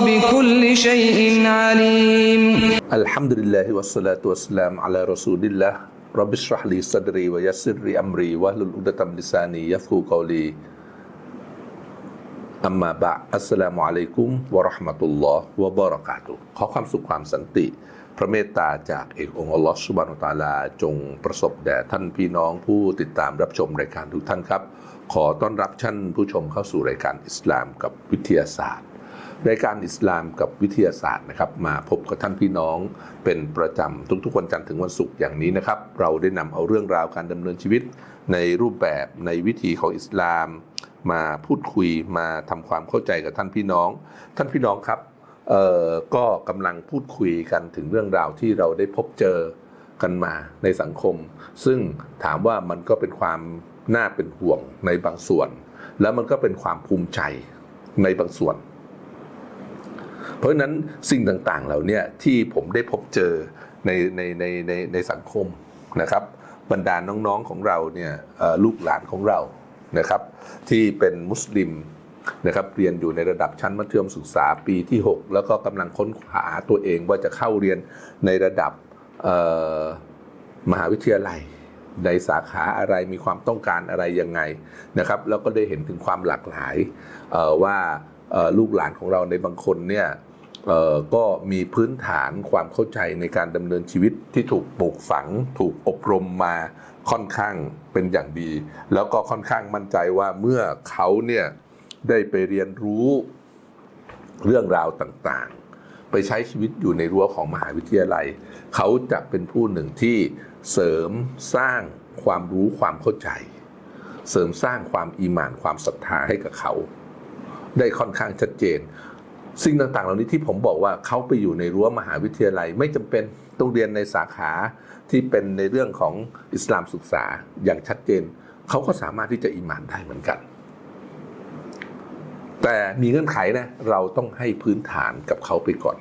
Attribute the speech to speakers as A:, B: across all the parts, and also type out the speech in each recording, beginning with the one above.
A: بكل شيء عليم
B: الحمد لله والصلاة والسلام على رسول الله رب اشرح لي صدري ويسر لي أمري واهل العقدة من لساني يفقهوا قولي أما بعد السلام عليكم ورحمة الله وبركاته ขอความสุขความสันติ พระเมตตาจากเอกองค์อัลลอฮฺสุบานุตาลาจงประสบแด่ท่านพี่น้องผู้ติดตามรับชมรายการทุกท่านครับ ขอต้อนรับท่านผู้ชมเข้าสู่รายการอิสลามกับวิทยาศาสตร์ รายการอิสลามกับวิทยาศาสตร์นะครับ มาพบกับท่านพี่น้องเป็นประจำทุกๆวันจันทร์ถึงวันศุกร์อย่างนี้นะครับ เราได้นำเอาเรื่องราวการดำเนินชีวิต ในรูปแบบในวิถีของอิสลาม มาพูดคุยมาทำความเข้าใจกับท่านพี่น้อง ท่านพี่น้องครับเอ่อก็กำลังพูดคุยกันถึงเรื่องราวที่เราได้พบเจอกันมาในสังคม ซึ่งถามว่ามันก็เป็นความน่าเป็นห่วงในบางส่วน แล้วมันก็เป็นความภูมิใจในบางส่วน เพราะฉะนั้นสิ่งต่างๆเหล่านี้ที่ผมได้พบเจอในในในในในสังคมนะครับบรรดาน้องๆของเราเนี่ยลูกหลานของเรานะครับ ที่เป็นมุสลิมนะครับเรียนอยู่ในระดับชั้นมัธยมศึกษาปีที่ 6 แล้วก็กำลังค้นหาตัวเองว่าจะเข้าเรียนในระดับมหาวิทยาลัย ในสาขาอะไรมีความต้องการอะไรยังไงนะครับ แล้วก็ได้เห็นถึงความหลากหลายว่า ลูกหลานของเราในบางคนเนี่ยก็มีพื้นฐานความเข้าใจในการดำเนินชีวิตที่ถูกปลูกฝัง ถูกอบรมมาค่อนข้างเป็นอย่างดี แล้วก็ค่อนข้างมั่นใจว่าเมื่อเขาเนี่ยได้ไปเรียนรู้เรื่องราวต่างๆ ไปใช้ชีวิตอยู่ในรั้วของมหาวิทยาลัย เขาจะเป็นผู้หนึ่งที่เสริมสร้างความรู้ความเข้าใจ เสริมสร้างความอีหมานความศรัทธาให้กับเขา ได้ค่อนข้างชัดเจน สิ่งต่างๆ เหล่านี้ที่ผมบอกว่าเขาไปอยู่ในรั้วมหาวิทยาลัย ไม่จำเป็นต้องเรียนในสาขาที่เป็นในเรื่องของอิสลามศึกษาอย่างชัดเจน เขาก็สามารถที่จะอิหมานได้เหมือนกัน แต่มีเงื่อนไขนะเราต้องให้พื้นฐานกับเขาไปก่อน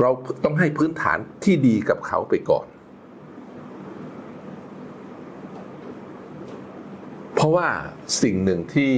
B: เราต้องให้พื้นฐานที่ดีกับเขาไปก่อน เพราะว่าสิ่งหนึ่งที่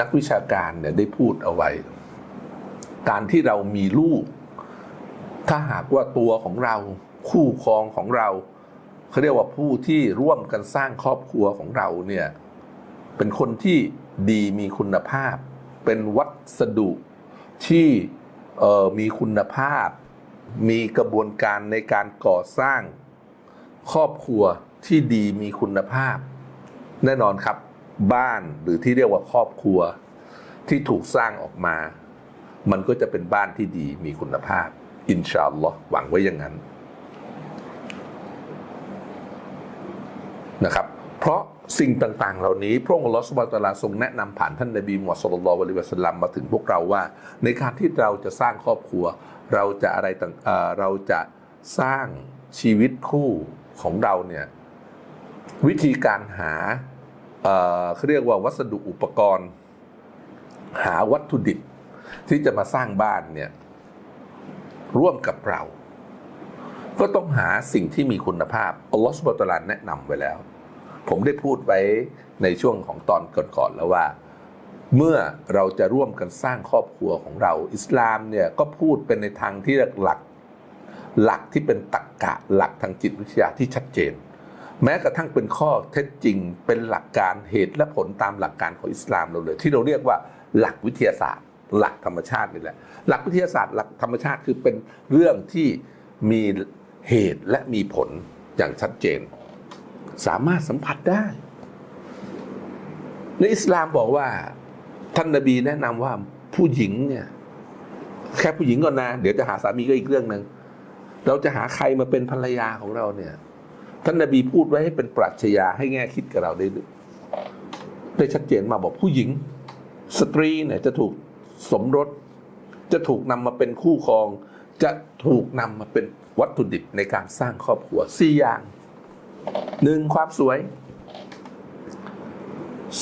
B: นักวิชาการเนี่ยได้พูดเอาไว้ การที่เรามีลูก ถ้าหากว่าตัวของเราคู่ครองของเราเขาเรียกว่าผู้ที่ร่วมกันสร้างครอบครัวของเราเนี่ยเป็นคนที่ดีมีคุณภาพ เป็นวัสดุที่เอ่อมีคุณภาพ มีกระบวนการในการก่อสร้าง ครอบครัวที่ดีมีคุณภาพ แน่นอนครับ บ้านหรือที่เรียกว่าครอบครัวที่ถูกสร้างออกมา มันก็จะเป็นบ้านที่ดีมีคุณภาพ อินชาอัลลอฮ์หวังไว้อย่างนั้นนะครับ เพราะสิ่งต่าง ๆ เหล่านี้ พระองค์ลอสบาตลาทรงแนะนำผ่านท่านนบีมุฮัมมัดศ็อลลัลลอฮุอะลิวะสลัมมาถึงพวกเราว่า ในการที่เราจะสร้างครอบครัว เราจะอะไรต่างเราจะสร้างชีวิตคู่ของเราเนี่ยวิธีการหา เขาเรียกว่าวัสดุอุปกรณ์ หาวัตถุดิบที่จะมาสร้างบ้านเนี่ยร่วมกับเรา ก็ต้องหาสิ่งที่มีคุณภาพอัลลอฮฺสุบฮานะฮูวะตะอาลาแนะนำไว้แล้ว ผมได้พูดไว้ในช่วงของตอนก่อนๆแล้วว่า เมื่อเราจะร่วมกันสร้างครอบครัวของเรา อิสลามเนี่ยก็พูดเป็นในทางที่หลักหลักที่เป็นตรรกกะหลักทางจิตวิทยาที่ชัดเจน แม้กระทั่งเป็นข้อเท็จจริง เป็นหลักการเหตุและผลตามหลักการของอิสลามเราเลย ที่เราเรียกว่าหลักวิทยาศาสตร์ หลักธรรมชาตินี่แหละหลักวิทยาศาสตร์หลักธรรมชาติคือเป็นเรื่องที่มีเหตุและมีผลอย่างชัดเจน สามารถสัมผัสได้ ในอิสลามบอกว่าท่านนบีแนะนำว่าผู้หญิงเนี่ยแค่ผู้หญิงก่อนนะ เดี๋ยวจะหาสามีก็อีกเรื่องหนึ่งเราจะหาใครมาเป็นภรรยาของเราเนี่ย ท่านนบีพูดไว้ให้เป็นปรัชญาให้แง่คิดกับเราได้ได้ชัดเจนมาบอกผู้หญิง สตรีเนี่ยจะถูกสมรส จะถูกนำมาเป็นคู่ครอง จะถูกนำมาเป็นวัตถุดิบในการสร้างครอบครัวสี่อย่างหนึ่งความสวย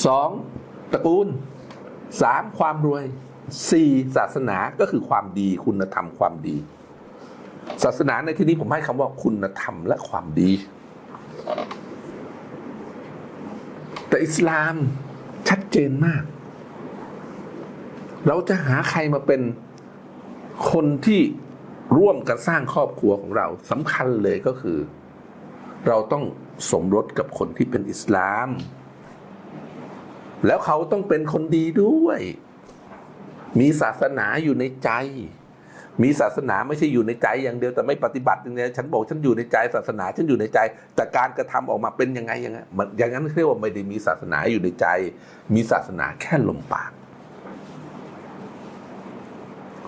B: สองตระกูลสามความรวยสี่ศาสนาก็คือความดีคุณธรรมความดี ศาสนาในที่นี้ผมให้คำว่าคุณธรรมและความดี แต่อิสลามชัดเจนมาก เราจะหาใครมาเป็นคนที่ร่วมกันสร้างครอบครัวของเราสำคัญเลยก็คือ เราต้องสมรสกับคนที่เป็นอิสลาม แล้วเขาต้องเป็นคนดีด้วย มีศาสนาอยู่ในใจ มีศาสนาไม่ใช่อยู่ในใจอย่างเดียวแต่ไม่ปฏิบัติอย่างเดียวฉันบอกฉันอยู่ในใจศาสนาฉันอยู่ในใจ แต่การกระทำออกมาเป็นยังไงยังไงมันอย่างนั้นเรียกว่าไม่ได้มีศาสนาอยู่ในใจ มีศาสนาแค่ลมปาก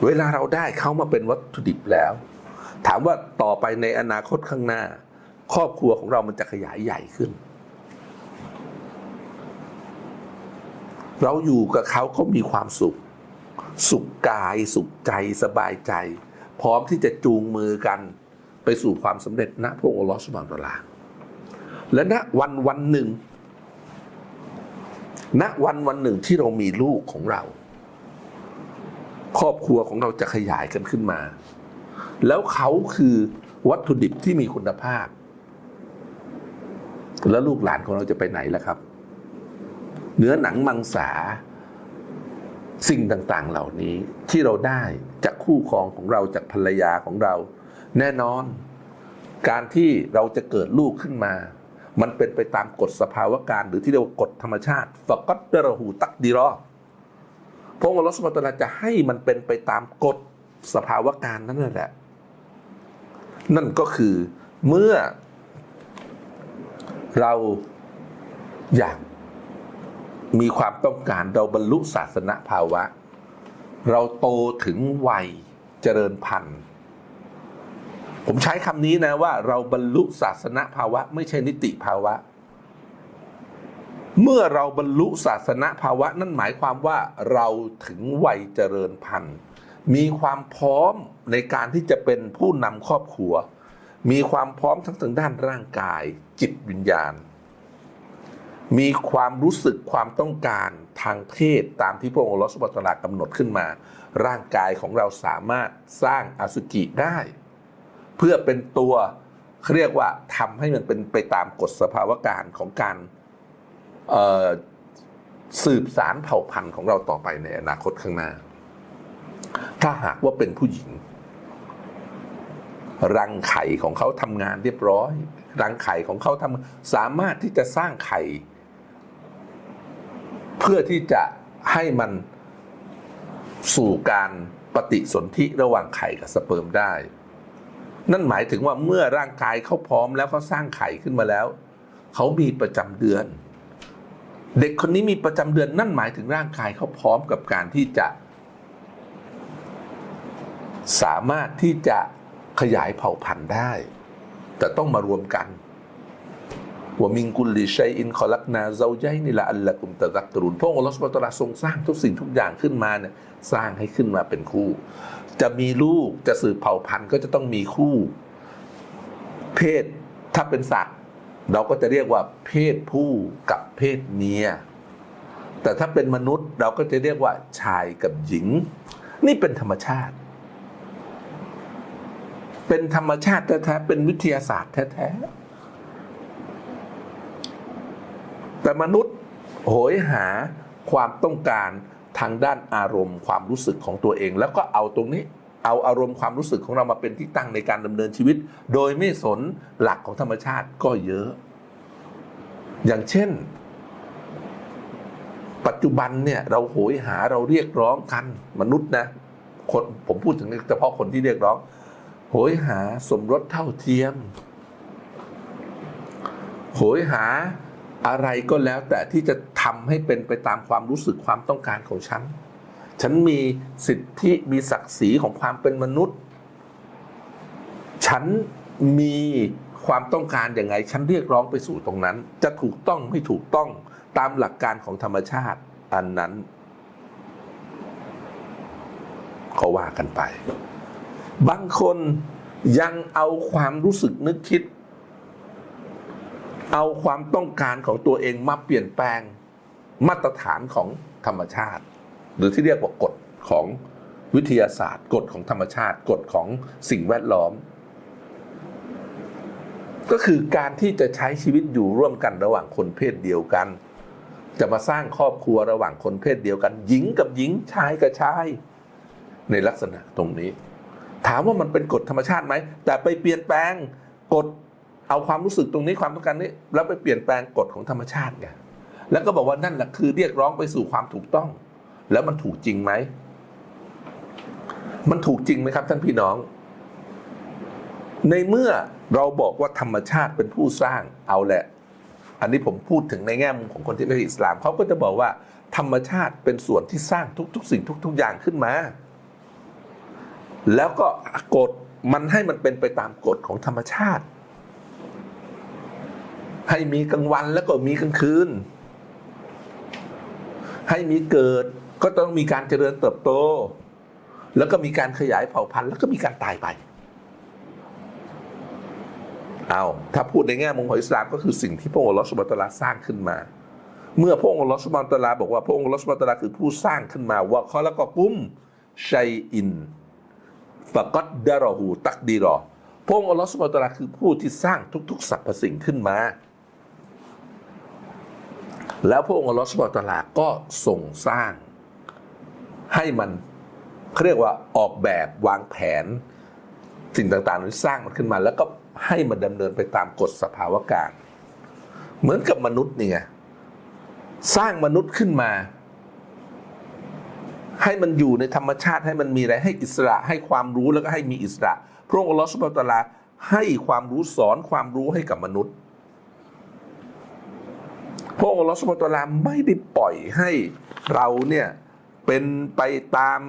B: เวลาเราได้เขามาเป็นวัตถุดิบแล้ว ถามว่าต่อไปในอนาคตข้างหน้า ครอบครัวของเรามันจะขยายใหญ่ขึ้น เราอยู่กับเขาเขามีความสุข สุขกายสุขใจสบายใจ พร้อมที่จะจูงมือกันไปสู่ความสำเร็จณพระองค์อัลอสุบานตลาและณวันวันหนึ่ง ณวันวันหนึ่งที่เรามีลูกของเรา ครอบครัวของเราจะขยายกันขึ้นมา แล้วเขาคือวัตถุดิบที่มีคุณภาพ แล้วลูกหลานของเราจะไปไหนล่ะครับ เนื้อหนังมังสา สิ่งต่างๆเหล่านี้ที่เราได้จากคู่ครองของเราจากภรรยาของเรา แน่นอน การที่เราจะเกิดลูกขึ้นมา มันเป็นไปตามกฎสภาวะการหรือที่เรียกว่ากฎธรรมชาติฟกัตเดรหูตักดีรอพระองค์ลอสุบฮานะฮูวะตะอาลาจะให้มันเป็นไปตามกฎสภาวะการนั่นแหละ นั่นก็คือเมื่อเราอยาก มีความต้องการเราบรรลุศาสนภาวะ เราโตถึงวัยเจริญพันธุ์ ผมใช้คำนี้นะว่า เราบรรลุศาสนภาวะ ไม่ใช่นิติภาวะ เมื่อเราบรรลุศาสนภาวะ นั่นหมายความว่าเราถึงวัยเจริญพันธุ์ มีความพร้อมในการที่จะเป็นผู้นำครอบครัว มีความพร้อมทั้งทางด้านร่างกาย จิตวิญญาณ มีความรู้สึกความต้องการทางเพศตามที่พระองค์ลอสบัตลากำหนดขึ้นมา ร่างกายของเราสามารถสร้างอสุจิได้ เพื่อเป็นตัวเขาเรียกว่าทำให้มันเป็นไปตามกฎสภาวะการของการสืบสารเผ่าพันธุ์ของเราต่อไปในอนาคตข้างหน้า ถ้าหากว่าเป็นผู้หญิง รังไข่ของเขาทำงานเรียบร้อย รังไข่ของเขาทำสามารถที่จะสร้างไข่ เพื่อที่จะให้มันสู่การปฏิสนธิระหว่างไข่กับสเปิร์มได้ นั่นหมายถึงว่าเมื่อร่างกายเขาพร้อมแล้วเขาสร้างไข่ขึ้นมาแล้ว เขามีประจำเดือน เด็กคนนี้มีประจำเดือนนั่นหมายถึงร่างกายเขาพร้อมกับการที่จะ สามารถที่จะขยายเผ่าพันธุ์ได้ แต่ต้องมารวมกัน ว่ามิงกุลลิชัยอินคอลักนาเซาใจนี่ละอัลละกุมตะซักกรุนพระองค์ลอสุบฮานะฮูวะตลาทรงสร้างทุกสิ่งทุกอย่างขึ้นมาเนี่ยสร้างให้ขึ้นมาเป็นคู่ จะมีลูกจะสืบเผ่าพันธุ์ก็จะต้องมีคู่ เพศถ้าเป็นสัตว์ เราก็จะเรียกว่าเพศผู้กับเพศเมีย แต่ถ้าเป็นมนุษย์เราก็จะเรียกว่าชายกับหญิง นี่เป็นธรรมชาติ เป็นธรรมชาติแท้ๆเป็นวิทยาศาสตร์แท้ๆ แต่มนุษย์โหยหาความต้องการทางด้านอารมณ์ความรู้สึกของตัวเอง แล้วก็เอาตรงนี้เอาอารมณ์ความรู้สึกของเรามาเป็นที่ตั้งในการดำเนินชีวิต โดยไม่สนหลักของธรรมชาติก็เยอะ อย่างเช่น ปัจจุบันเนี่ยเราโหยหาเราเรียกร้องกันมนุษย์นะคนผมพูดถึงเฉพาะคนที่เรียกร้อง โหยหาสมรสเท่าเทียม โหยหา อะไรก็แล้วแต่ที่จะทำให้เป็นไปตามความรู้สึกความต้องการของฉัน ฉันมีสิทธิมีศักดิ์ศรีของความเป็นมนุษย์ ฉันมีความต้องการอย่างไง ฉันเรียกร้องไปสู่ตรงนั้น จะถูกต้องไม่ถูกต้องตามหลักการของธรรมชาติอันนั้นก็ว่ากันไป บางคนยังเอาความรู้สึกนึกคิด เอาความต้องการของตัวเองมาเปลี่ยนแปลงมาตรฐานของธรรมชาติ หรือที่เรียกว่ากฎของวิทยาศาสตร์ กฎของธรรมชาติ กฎของสิ่งแวดล้อม ก็คือการที่จะใช้ชีวิตอยู่ร่วมกันระหว่างคนเพศเดียวกัน จะมาสร้างครอบครัวระหว่างคนเพศเดียวกัน หญิงกับหญิงชายกับชาย ในลักษณะตรงนี้ ถามว่ามันเป็นกฎธรรมชาติไหมแต่ไปเปลี่ยนแปลงกฎ เอาความรู้สึกตรงนี้ความต้องการนี้แล้วไปเปลี่ยนแปลงกฎของธรรมชาติไงแล้วก็บอกว่านั่นแหละคือเรียกร้องไปสู่ความถูกต้อง แล้วมันถูกจริงไหมมันถูกจริงไหมครับท่านพี่น้อง ในเมื่อเราบอกว่าธรรมชาติเป็นผู้สร้างเอาแหละ อันนี้ผมพูดถึงในแง่มุมของคนที่ไม่ใช่อิสลามเขาก็จะบอกว่า ธรรมชาติเป็นส่วนที่สร้างทุก ๆ สิ่งทุก ๆ อย่างขึ้นมา แล้วก็กฎมันให้มันเป็นไปตามกฎของธรรมชาติ ให้มีกลางวันแล้วก็มีกลางคืน ให้มีเกิดก็ต้องมีการเจริญเติบโต แล้วก็มีการขยายเผ่าพันธุ์ แล้วก็มีการตายไป เอาถ้าพูดในแง่มุมของอิสลามก็คือสิ่งที่พระองค์ลอสุบฮาตลาสร้างขึ้นมา เมื่อพระองค์ลอสุบฮาตลาบอกว่าพระองค์ลอสุบฮาตลาคือผู้สร้างขึ้นมาว่าเขาแล้วก็กุ้มชัยอินฟะกัดดารอหูตักดีรอพระองค์ลอสุบฮาตลาคือผู้ที่สร้างทุก ๆ สรรพสิ่งขึ้นมา แล้วพระองค์ลอสุบฮานะฮูวะตลาก็ทรงสร้าง ให้มันเขาเรียกว่าออกแบบวางแผน สิ่งต่างๆนั้นสร้างมันขึ้นมา แล้วก็ให้มันดำเนินไปตามกฎสภาวะการ เหมือนกับมนุษย์เนี่ไงสร้างมนุษย์ขึ้นมา ให้มันอยู่ในธรรมชาติให้มันมีอะไรให้อิสระ ให้ความรู้แล้วก็ให้มีอิสระ พระองค์ลอสุบฮานะฮูวะตลาให้ความรู้สอนความรู้ให้กับมนุษย์ พระองค์ลอสุบฮานะฮูวะตลาไม่ได้ปล่อยให้เราเนี่ยเป็นไปตาม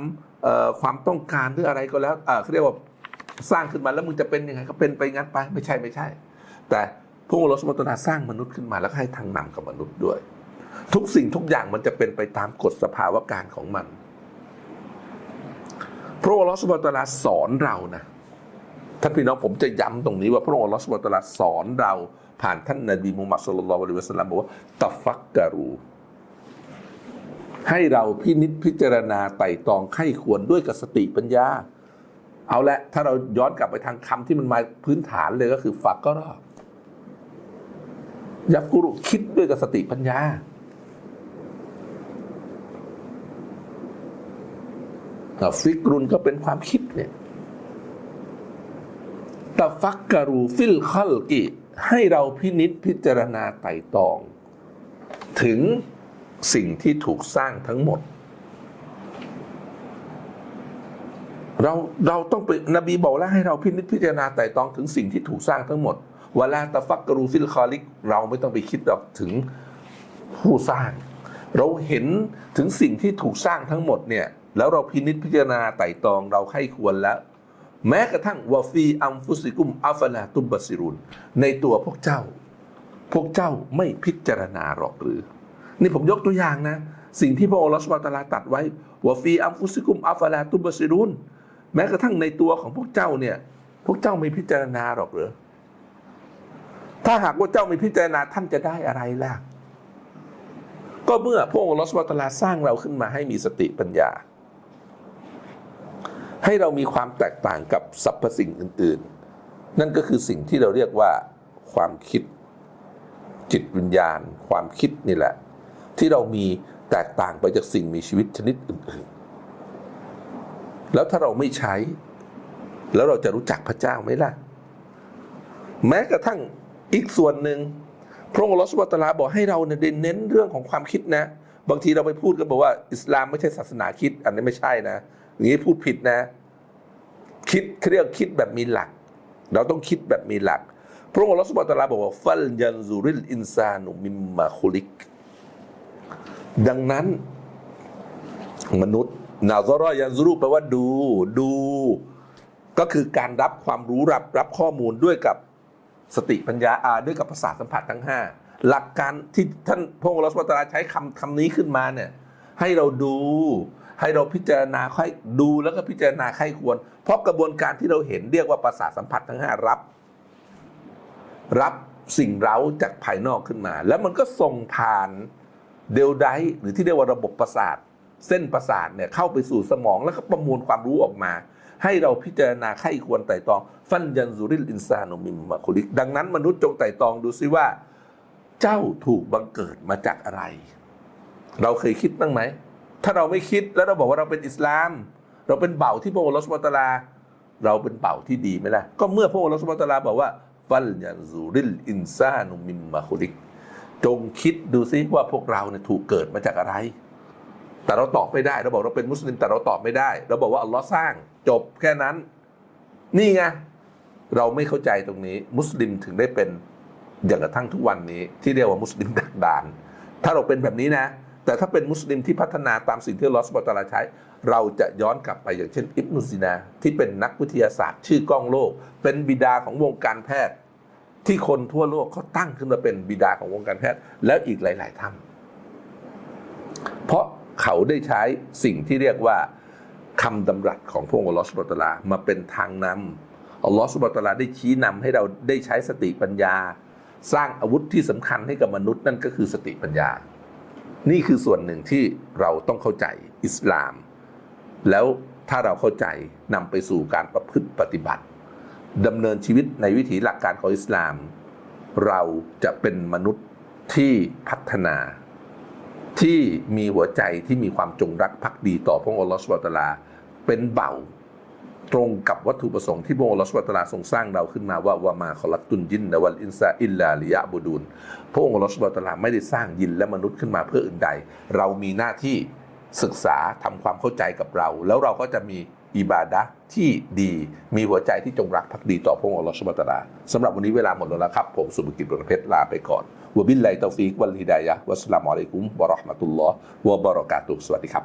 B: ความต้องการหรืออะไรก็แล้วเอ่อเขาเรียกว่าสร้างขึ้นมาแล้วมึงจะเป็นยังไงก็เป็นไปงั้นไปไม่ใช่ไม่ใช่ แต่พระองค์ลอสุบฮานะฮูวะตลาสร้างมนุษย์ขึ้นมาแล้วก็ให้ทางนำกับมนุษย์ด้วย ทุกสิ่งทุกอย่างมันจะเป็นไปตามกฎสภาวะการของมันพระองค์ลอสุบฮานะฮูวะตลาสอนเรานะท่านพี่น้องผมจะย้ำตรงนี้ว่าพระองค์ลอสุบฮานะฮูวะตลาสอนเรา ผ่านท่านนบีมุฮัมมัดสุลลัลลอฮุอะลัยฮิวะสลลัมบอกว่าตัฟักการู ให้เราพินิจพิจารณาไต่ตองไข้ควรด้วยกับสติปัญญา เอาละถ้าเราย้อนกลับไปทางคำที่มันมาพื้นฐานเลยก็คือฟักก็รอยับกุรุคิดด้วยกับสติปัญญาฟิกรุนก็เป็นความคิดเนี่ยตะฟักการูฟิลคัลกิ ให้เราพินิษพิจารณาไต่ตอง ถึงสิ่งที่ถูกสร้างทั้งหมด เราเราต้องไปนบีบอกแล้วให้เราพินิจพิจารณาไต่ตองถึงสิ่งที่ถูกสร้างทั้งหมดเวลาตะฟักกรูฟิลคอลิก เราไม่ต้องไปคิดหรอกถึงผู้สร้าง เราเห็นถึงสิ่งที่ถูกสร้างทั้งหมดเนี่ย แล้วเราพินิจพิจารณาไต่ตองเราไข้ควรแล้ว แม้กระทั่งวาฟีอัมฟุสิกุมอัฟลาตุบบสิรุนในตัวพวกเจ้า พวกเจ้าไม่พิจารณาหรอกหรือ นี่ผมยกตัวอย่างนะ สิ่งที่พระองค์ลอสวาตาลาตัดไว้วาฟีอัมฟุสิกุมอัฟลาตุบบสิรุนแม้กระทั่งในตัวของพวกเจ้าเนี่ย พวกเจ้าไม่พิจารณาหรอกหรือถ้าหากว่าเจ้าไม่พิจารณาท่านจะได้อะไรล่ะก็เมื่อพระองค์ลอสวาตาลาสร้างเราขึ้นมาให้มีสติปัญญา ให้เรามีความแตกต่างกับสรรพสิ่งอื่น ๆ นั่นก็คือสิ่งที่เราเรียกว่าความคิดจิตวิญญาณ ความคิดนี่แหละ ที่เรามีแตกต่างไปจากสิ่งมีชีวิตชนิดอื่น ๆ แล้วถ้าเราไม่ใช้ แล้วเราจะรู้จักพระเจ้าไหมล่ะ แม้กระทั่งอีกส่วนหนึ่งพระองค์ลอสวาตลาบอกให้เราเนี่ยเน้นเรื่องของความคิดนะ บางทีเราไปพูดกันบอกว่า อิสลามไม่ใช่ศาสนาคิด อันนี้ไม่ใช่นะ อย่างนี้พูดผิดนะ คิดเขาเรียกคิดแบบมีหลัก เราต้องคิดแบบมีหลัก พระองค์ลอสบอตาลาบอกว่าฟัลยันซูริลอินซานุมิมมาคุลิก ดังนั้น มนุษย์นาซรอยันซูรุแปลว่าดู ดู ก็คือการรับความรู้รับรับข้อมูลด้วยกับสติปัญญาอาด้วยกับภาษาสัมผัสทั้งห้าหลักการที่ท่านพระองค์ลอสบอตาลาใช้คำคำนี้ขึ้นมาเนี่ยให้เราดู ให้เราพิจารณาค่อยดูแล้วก็พิจารณาใครควร เพราะกระบวนการที่เราเห็นเรียกว่าประสาทสัมผัสทั้งห้ารับ รับสิ่งเร้าจากภายนอกขึ้นมา แล้วมันก็ส่งผ่านเดลไดหรือที่เรียกว่าระบบประสาท เส้นประสาทเนี่ยเข้าไปสู่สมองแล้วก็ประมวลความรู้ออกมา ให้เราพิจารณาไข้ควรไต่ตองฟันยันซูริลอินซานุมิมมาคุลิก ดังนั้นมนุษย์จงไต่ตองดูซิว่า เจ้าถูกบังเกิดมาจากอะไร เราเคยคิดบ้างไหม ถ้าเราไม่คิดแล้วเราบอกว่าเราเป็นอิสลาม เราเป็นเบ่าที่พระองค์ลอสมาตาลา เราเป็นเบ่าที่ดีไหมล่ะก็เมื่อพระองค์ลอสมาตาลาบอกว่าฟัลยันซูริลอินซานุมิมมาคุลิก จงคิดดูซิว่าพวกเราเนี่ยถูกเกิดมาจากอะไร แต่เราตอบไม่ได้เราบอกเราเป็นมุสลิมแต่เราตอบไม่ได้ เราบอกว่าอัลลอฮ์สร้างจบแค่นั้น นี่ไงเราไม่เข้าใจตรงนี้ มุสลิมถึงได้เป็นอย่างกระทั่งทุกวันนี้ที่เรียกว่ามุสลิมดักดาน ถ้าเราเป็นแบบนี้นะ แต่ถ้าเป็นมุสลิมที่พัฒนาตามสิ่งที่ลอสบฮานะฮูวะตาลาใช้ เราจะย้อนกลับไปอย่างเช่น อิบนุซีนา ที่เป็นนักวิทยาศาสตร์ ชื่อก้องโลก เป็นบิดาของวงการแพทย์ ที่คนทั่วโลกเขาตั้งขึ้นมาเป็นบิดาของวงการแพทย์ แล้วอีกหลาย ๆท่านเพราะเขาได้ใช้สิ่งที่เรียกว่าคำดำรัสของพระองค์ลอสบฮานะฮูวะตาลามาเป็นทางนำอัลลอฮฺสุบฮานะฮูวะตาลาได้ชี้นำให้เราได้ใช้สติปัญญา สร้างอาวุธที่สำคัญให้กับมนุษย์นั่นก็คือสติปัญญา นี่คือส่วนหนึ่งที่เราต้องเข้าใจอิสลาม แล้วถ้าเราเข้าใจนำไปสู่การประพฤติปฏิบัติดำเนินชีวิตในวิถีหลักการของอิสลาม เราจะเป็นมนุษย์ที่พัฒนา ที่มีหัวใจที่มีความจงรักภักดีต่อพระองค์อัลลอฮฺสุบฮาตาลา เป็นเบา ตรงกับวัตถุประสงค์ที่พระองค์ลอฮฺสุบฮานะฮูวะตลาทรงสร้างเราขึ้นมาว่าวามาคอลักตุนยินนวัลอินซาอิลลาลิยะบูดูนพระองค์ลอฮฺสุบฮานะฮูวะตลาไม่ได้สร้างยินและมนุษย์ขึ้นมาเพื่ออื่นใด เรามีหน้าที่ศึกษาทำความเข้าใจกับเรา แล้วเราก็จะมีอิบาดะที่ดีมีหัวใจที่จงรักภักดีต่อพระองค์อัลลอฮฺสุบฮานะฮูวะตาลาสำหรับวันนี้เวลาหมดแล้วนะครับ ผมสุภกิจบุญเพชรลาไปก่อนวบิลลตอฟิกวัลฮิดายะวัสลามุอะลัยกุมวะราะห์มะตุลลอฮ์วะบะเราะกาตุฮ์สวัสดีครับ